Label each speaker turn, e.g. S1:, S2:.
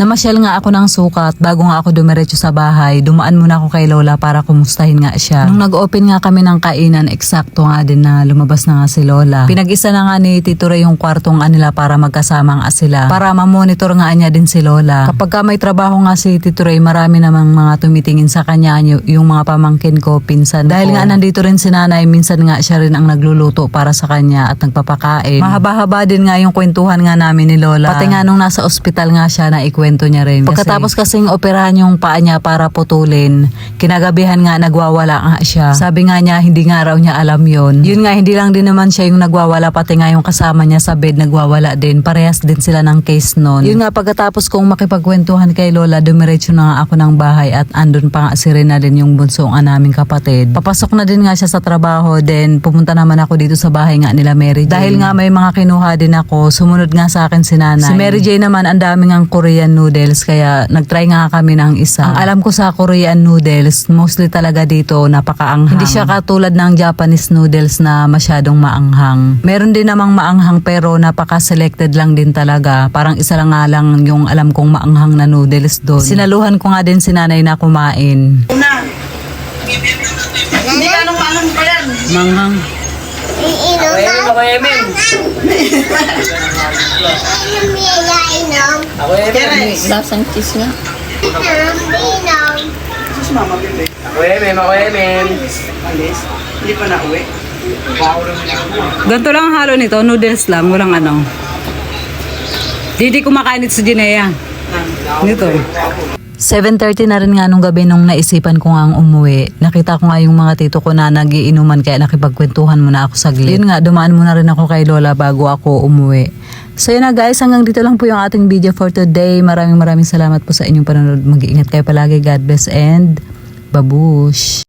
S1: Namasyal nga ako ng sukat bago nga ako dumiretso sa bahay. Dumaan muna ako kay Lola para kumustahin nga siya. Nung nag-open nga kami ng kainan, eksakto nga din na lumabas na nga si Lola. Pinag-isa na nga ni Tito Ray yung kwartong nga nila para magkasama nga sila. Para ma-monitor nga niya din si Lola. Kapag ka may trabaho nga si Tito Ray, marami namang mga tumitingin sa kanya yung mga pamangkin ko, pinsan Dahil nga nandito rin si nanay, minsan nga siya rin ang nagluluto para sa kanya at nagpapakain. Mahaba-haba din nga yung kwentuhan nga namin ni Lola. Pati nga nung nasa ospital nga siya, naikwento niya rin. Pagkatapos kasing operahan yung paa niya para putulin, kinagabihan nga nagwawala nga siya. Sabi nga niya, hindi nga raw niya alam yon. Yun nga, hindi lang din naman siya yung nagwawala, pati nga yung kasama niya sa bed nagwawala din. Parehas din sila ng case noon. Yun nga, pagkatapos kong makipagkwentuhan kay Lola, dumiretso na nga ako ng bahay at andun pa nga si Rina din yung bunso nga naming kapatid. Papasok na din nga siya sa trabaho, then pumunta naman ako dito sa bahay nga nila Mary Jane. Dahil nga may mga kinuha din ako, sumunod nga sa akin si nanay. Si Mary Jane naman, ang daming ang Korean noodles, kaya nagtry nga kami ng isa. Ang alam ko sa Korean noodles, mostly talaga dito napakaanghang. Hindi siya katulad ng Japanese noodles na masyadong maanghang. Meron din namang maanghang pero napaka-selected lang din talaga. Parang isa lang nga lang yung alam kong maanghang na noodles doon. Sinaluhan ko nga din si nanay na kumain.
S2: Una. Hindi ka nung anong pa yan.
S1: Manghang.
S3: Iinom na.
S2: Ako Emin.
S3: Inom.
S2: Ako Emin.
S4: Lasang cheese nga.
S3: Inom, inom.
S2: Sus mama bebe. Ako Emin, ako Emin. Alis. Hindi pa nauwi.
S1: Ganito lang ang halo nito, noodles lang, walang ano. Didi kumakain ito sa Ginea. Nito. 7.30 na rin nga nung gabi nung naisipan ko nga ang umuwi. Nakita ko nga yung mga tito ko na nagiinuman kaya nakipagkwentuhan muna ako saglit. Yun nga, dumaan muna rin ako kay Lola bago ako umuwi. So yun na guys, hanggang dito lang po yung ating video for today. Maraming maraming salamat po sa inyong panonood. Mag-iingat kayo palagi. God bless and babush!